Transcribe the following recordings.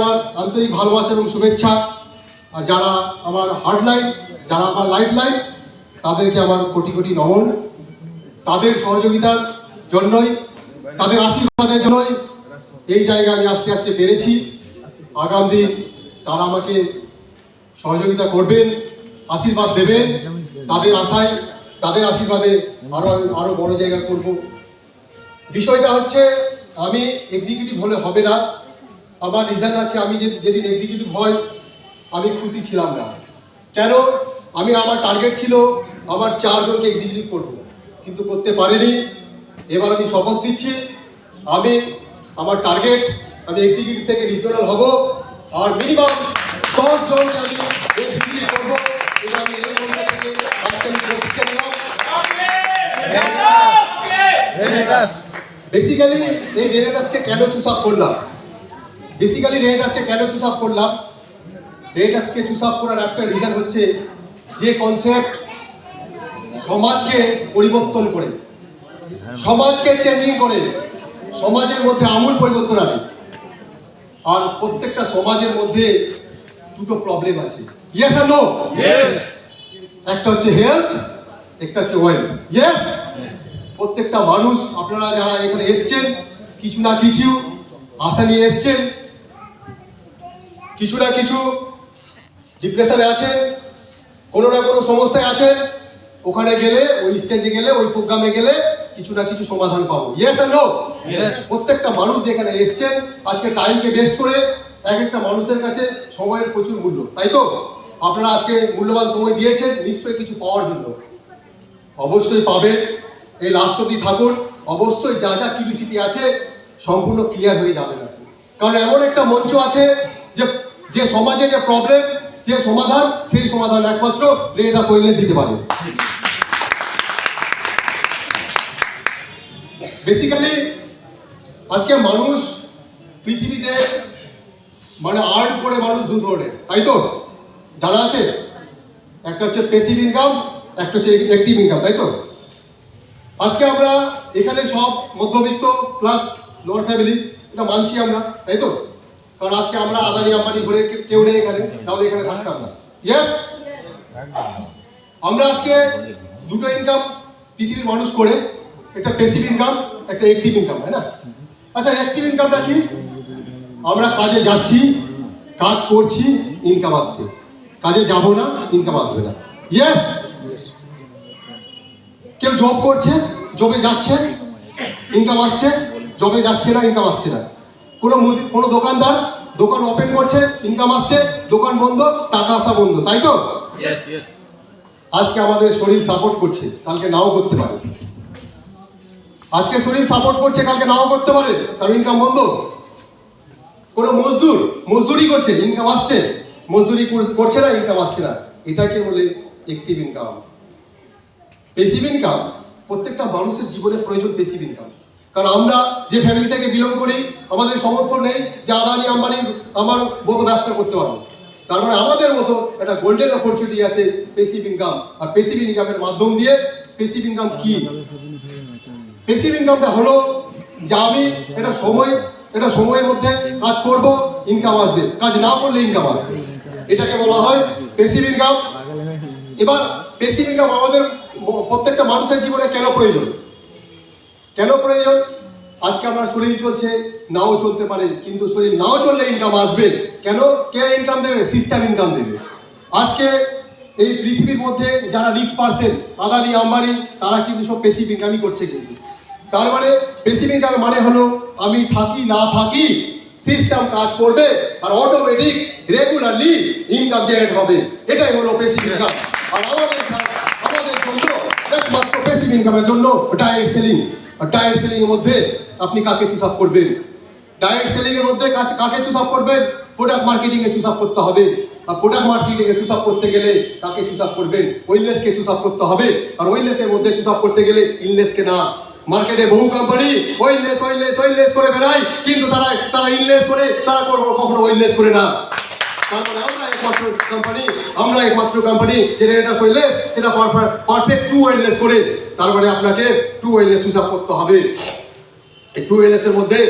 আমার আন্তরিক ভালোবাসা এবং শুভেচ্ছা। আর যারা আমার হার্ডলাইন যারা আমার লাইফ লাইন তাদেরকে আমার কোটি কোটি নমন। তাদের সহযোগিতার জন্যই, তাদের আশীর্বাদের জন্যই এই জায়গায় আমি আস্তে আস্তে পেরেছি আগাম দিন তারা আমাকে সহযোগিতা করবেন, আশীর্বাদ দেবেন। তাদের আশায়, তাদের আশীর্বাদে আরও আমি আরও বড় জায়গা করব। বিষয়টা হচ্ছে, আমি এক্সিকিউটিভ হলে হবে না। আমার রিজন আছে আমি যে যেদিন এক্সিকিউটিভ হয় আমি খুশি ছিলাম না। কেন? আমি আমার টার্গেট ছিল আমার চারজনকে এক্সিকিউটিভ করব। কিন্তু করতে পারিনি। এবার আমি শপথ দিচ্ছি আমি আমার টার্গেট আমি এক্সিকিউটিভ থেকে রিজনাল হব আর মিনিমাম দশ জনকে আমি এক্সিকিউটিভ করব। এটা আমি এই মন্ত্র থেকে আজকে আমি প্রতিজ্ঞা নিলাম। বেসিক্যালি এই রেনেটাসকে কেন চুজ আপ করলাম? বেসিক্যালি রেনেটাসকে কেন চুজ আপ করলাম? রেনেটাসকে চুজ আপ করার একটা রিজন হচ্ছে যে কনসেপ্ট সমাজকে পরিবর্তন করে। সমাজকে চেঞ্জিং করে। সমাজের মধ্যে আমূল পরিবর্তন আনে। আর প্রত্যেকটা সমাজের মধ্যে দুটো প্রবলেম আছে। ইয়েস আর নো একটা হচ্ছে হেলথ একটা হচ্ছে ওয়েলথ ইয়েস প্রত্যেকটা মানুষ আপনারা যারা এখানে এসছেন কিছু না কিছু আশা নিয়ে এসছেন কিছু না কিছু ডিপ্রেশনে আছেন কোনো না কোনো সমস্যায় আছেন ওখানে গেলে ওই স্টেজে গেলে ওই প্রোগ্রামে গেলে কিছু না কিছু সমাধান পাবো। ইয়েস আর নো প্রত্যেকটা মানুষ যেখানে এসছেন আজকে টাইমকে বেস্ট করে এক একটা মানুষের কাছে সময়ের প্রচুর মূল্য তাই তো? আপনারা আজকে মূল্যবান সময় দিয়েছেন নিশ্চয়ই কিছু পাওয়ার জন্য। অবশ্যই পাবেন। এই লাস্ট অব্দি থাকুন। অবশ্যই যা যা কিউরিসিটি আছে সম্পূর্ণ ক্লিয়ার হয়ে যাবে না। কারণ এমন একটা মঞ্চ আছে যে যে সমাজে যে প্রবলেম সে সমাধান, সেই সমাধান একমাত্র রেটা ওয়েলনেস দিতে পারে। বেসিক্যালি আজকে মানুষ পৃথিবীতে মানে আর্ন করে মানুষ দু ধরনের। তাই তো? জানা আছে, একটা হচ্ছে পেসিভ ইনকাম একটা হচ্ছে অ্যাক্টিভ ইনকাম তাই তো? আজকে আমরা এখানে সব মধ্যবিত্ত প্লাস লোয়ার ফ্যামিলি এটা মানছি আমরা, তাই তো? কারণ আজকে আমরা আদানি আম্বানি ঘুরে কেউ নেই এখানে, তাহলে এখানে থাকতাম না ইয়েস আমরা আজকে দুটো ইনকাম পৃথিবীর মানুষ করে, একটা পেসিভ ইনকাম একটা অ্যাক্টিভ ইনকাম তাই না? আচ্ছা অ্যাক্টিভ ইনকামটা কি? আমরা কাজে যাচ্ছি, কাজ করছি ইনকাম আসছে। কাজে যাব না ইনকাম আসবে না। ইয়েস কেউ জব করছে জবে যাচ্ছে ইনকাম আসছে জবে যাচ্ছে না ইনকাম আসছে না। কোনো মুদি কোনো দোকানদার দোকান ওপেন করছে ইনকাম আসছে দোকান বন্ধ টাকা আসা বন্ধ তাই তো? আজকে আমাদের শরীর সাপোর্ট করছে কালকে নাও করতে পারে। আজকে শরীর সাপোর্ট করছে কালকে নাও করতে পারে তার ইনকাম বন্ধ। কোনো মজদুর মজদুরি করছে ইনকাম আসছে। মজদুরি কর- করছে না ইনকাম আসছে না। এটাকে বলে অ্যাক্টিভ ইনকাম পেসিভ ইনকাম প্রত্যেকটা মানুষের জীবনে প্রয়োজন পেসিভ ইনকাম কারণ আমরা যে ফ্যামিলি থেকে বিলং করি, আমাদের সমর্থ নেই যে আদানি, আম্বানি আমার মতো ব্যবসা করতে পারব তার মানে আমাদের মতো একটা গোল্ডেন অপরচুনিটি আছে পেসিভ ইনকাম আর পেসিভ ইনকামের মাধ্যম দিয়ে পেসিভ ইনকাম কি? পেসিভ ইনকামটা হলো যে আমি এটা সময় এটা সময়ের মধ্যে কাজ করব ইনকাম আসবে। কাজ না করলে ইনকাম আসবে এটাকে বলা হয় পেসিভ ইনকাম এবার পেসিভ ইনকাম আমাদের প্রত্যেকটা মানুষের জীবনে কেন প্রয়োজন? কেন প্রয়োজন? আজকে আমার শরীর চলছে, নাও চলতে পারে, কিন্তু শরীর নাও চললে ইনকাম আসবে। কেন? কে ইনকাম দেবে? সিস্টেম ইনকাম দেবে। আজকে এই পৃথিবীর মধ্যে যারা রিচ পার্সেন আদানি আম্বানি, তারা কিন্তু সব পেসিভ ইনকামই করছে কিন্তু। তার মানে পেসিভ ইনকাম মানে হলো, আমি থাকি, না থাকি সিস্টেম কাজ করবে, আর অটোমেটিক রেগুলারলি ইনকাম জেনারেট হবে। এটাই হলো পেসিভ ইনকাম আর আমাদের আমাদের জন্য একমাত্র পেসিভ ইনকামের জন্য ডায়েট সেলিং আর ডায়েট সেলিং এর মধ্যে আপনি কাকে চুজ আপ করবেন? ডায়েট সেলিং এর মধ্যে কাকে- চুজ আপ করবেন? প্রোডাক্ট মার্কেটিং এ চুজ আপ করতে হবে। আর প্রোডাক্ট মার্কেটিং এ চুজ আপ করতে গেলে কাকে চুজ আপ করবেন? ওয়েলনেস কে চুজ আপ করতে হবে। আর ওয়েলনেস এর মধ্যে চুজ আপ করতে গেলে ইলনেস কে না। মার্কেটে বহু কোম্পানি ওয়েলনেস ওয়েলনেস ওয়েলনেস করে বেড়ায়, কিন্তু তারা তারা ইলনেস করে, তারা কখনো ওয়েলনেস করে না। তারপরে আমরা একমাত্র কোম্পানি আমরা একমাত্র কোম্পানি এটা ওয়েলনেস সেটা পারফেক্ট টু ওয়েলনেস করে তারপরে আপনাকে টু ওয়েলনেস আপ করতে হবে। এই টু ওয়েলনেস এর মধ্যে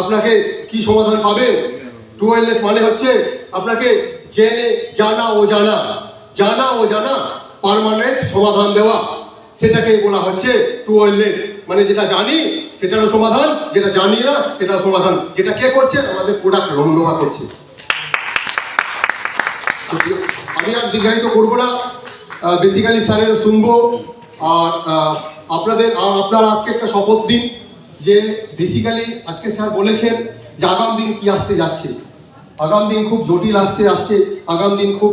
আপনাকে কি সমাধান পাবেন টু ওয়েলনেস মানে হচ্ছে আপনাকে জেনে, জানা ও জানা জানা ও জানা পার্মানেন্ট সমাধান দেওয়া। সেটাকে বলা হচ্ছে টু ওয়েলনেস মানে যেটা জানি, সেটারও সমাধান, যেটা জানি না, সেটার সমাধান। যেটা কে করছে? আমাদের প্রোডাক্ট রমনোভা করছে। আমি আর দীর্ঘায়িত করব না। বেসিক্যালি স্যারের শুনব। আর আপনাদের আর আপনারা আজকে একটা শপথ দিন যে বেসিক্যালি আজকে স্যার বলেছেন যে আগাম দিন কি আসতে যাচ্ছে। আগাম দিন খুব জটিল আসতে যাচ্ছে। আগাম দিন খুব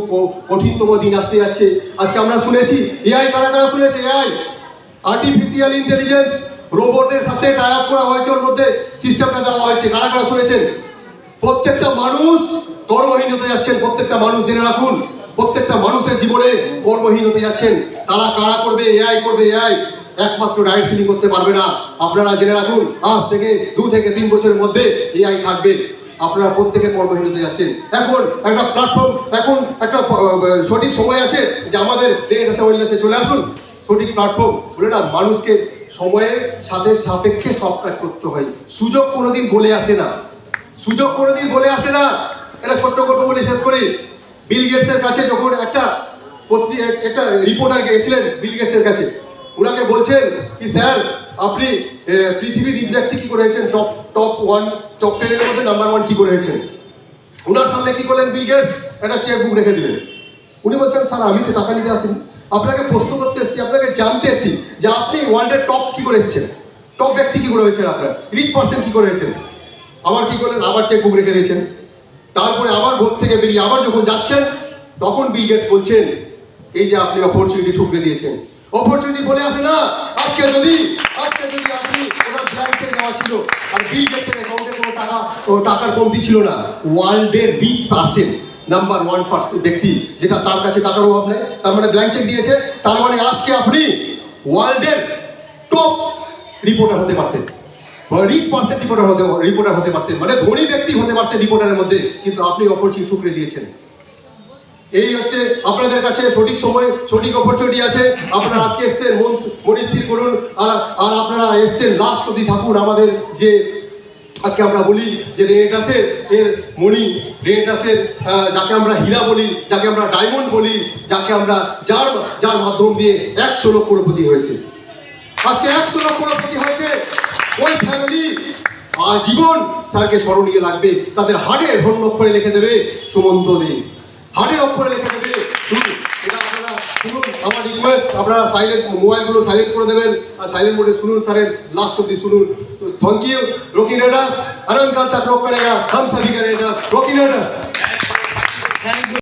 কঠিনতম দিন আসতে যাচ্ছে। আজকে আমরা শুনেছি এআই কারা কারা শুনেছে? এআই আর্টিফিশিয়াল ইন্টেলিজেন্স রোবটের সাথে টাই আপ করা হয়েছে, ওর মধ্যে সিস্টেমটা দেওয়া হয়েছে। কারা কারা শুনেছেন? প্রত্যেকটা মানুষ কর্মহীন হতে যাচ্ছেন প্রত্যেকটা মানুষ, জেনে রাখুন, প্রত্যেকটা মানুষের জীবনে কর্মহীন হতে যাচ্ছেন তারা কারা করবে? এআই করবে, এআই। একমাত্র রাইট ফিলিং করতে পারবে না। আপনারা জেনে রাখুন, আজ থেকে দু থেকে তিন বছরের মধ্যে এআই থাকবে। আপনারা প্রত্যেকে কর্মহীন হতে যাচ্ছেন এখন একটা প্ল্যাটফর্ম এখন একটা সঠিক সময় আছে যে আমাদের ওয়েলনেসে চলে আসুন। সঠিক প্ল্যাটফর্ম বলে না, মানুষকে সময়ের সাথে সাপেক্ষে সব কাজ করতে হয়। সুযোগ কোনোদিন বলে আসে না। সুযোগ কোনোদিন বলে আসে না। এটা ছোট্ট গল্প বলে শেষ করি। বিল গেটসের কাছে যখন একটা একটা রিপোর্টার গিয়েছিলেন বিল গেটসের কাছে ওনাকে বলছেন কি, স্যার, আপনি পৃথিবীর রিচ ব্যক্তি কি করেছেন? টপ টপ ওয়ান টপ টেনের মধ্যে নাম্বার ওয়ান কি করেছেন? ওনার সামনে কি করলেন বিল গেটস একটা চেক বুক রেখে দিলেন। উনি বলছেন, স্যার, আমি তো টাকা নিতে আসিনি। আপনাকে প্রশ্ন করতে এসেছি, আপনাকে জানতে এসেছি যে আপনি ওয়ার্ল্ডের টপ কি করে এসেছেন? টপ ব্যক্তি কি করে হয়েছেন আপনার? রিচ পার্সন কি করে হয়েছেন আবার কি করলেন? আবার চেক বুক রেখে দিয়েছেন। তারপরে আবার ভোট থেকে বেরিয়ে আবার যখন যাচ্ছেন, তখন বিল গেটস বলছেন, এই যে আপনি অপরচুনিটি ঠুকরে দিয়েছেন। অপরচুনিটি বলে আসে না। আজকে যদি আজকে যদি আপনি ওনার ব্ল্যাঙ্ক দেওয়া ছিল আর বিল গেটসের অ্যাকাউন্টে কোনো টাকা টাকার কমতি ছিল না ওয়ার্ল্ডের rich percent number one percent ব্যক্তি, যেটা তার কাছে টাকার অভাব নেই, তার মানে ব্ল্যাঙ্ক চেক দিয়েছে, তার মানে আজকে আপনি ওয়ার্ল্ডের টপ রিপোর্টার হতে পারতেন। রিচ পার্সেন্ট রিপোর্টার হতে রিপোর্টার হতে পারতেন। মানে ধনী ব্যক্তি হতে পারতেন রিপোর্টারের মধ্যে, কিন্তু আপনি অপরচুনিটি ঠুকরে দিয়েছেন। এই হচ্ছে আপনাদের কাছে সঠিক সময়, সঠিক অপরচুনিটি আছে। আপনারা আজকে এসছেন, মন করুন। আর আর আপনারা এসছেন লাস্ট থাকুন। আমাদের যে, আজকে আমরা বলি যে রেনেটাসের এর মণি রেনেটাসের যাকে আমরা হীরা বলি, যাকে আমরা ডায়মন্ড বলি, যাকে আমরা যার যার মাধ্যম দিয়ে একশো লক্ষ কোটিপতি হয়েছে। আজকে একশো লক্ষ কোটিপতি হয়েছে ওই ফ্যামিলি আজীবন স্যারকে স্মরণীয় লাগবে তাদের হাড়ের ধন্য অক্ষরে লিখে দেবে সুমন্ত দে হাড়ের অক্ষরে লিখে দেবে হুম, এটা আপনারা শুনুন আমার রিকোয়েস্ট আপনারা সাইলেন্ট মোবাইলগুলো সাইলেন্ট করে দেবেন আর সাইলেন্ট মোডে শুনুন স্যারের লাস্ট অব্দি শুনুন তো থ্যাংক ইউ রকি নেডাস अनंत काल तक रोक करेगा हम सभी का नेडस रॉकी नेडस Thank you.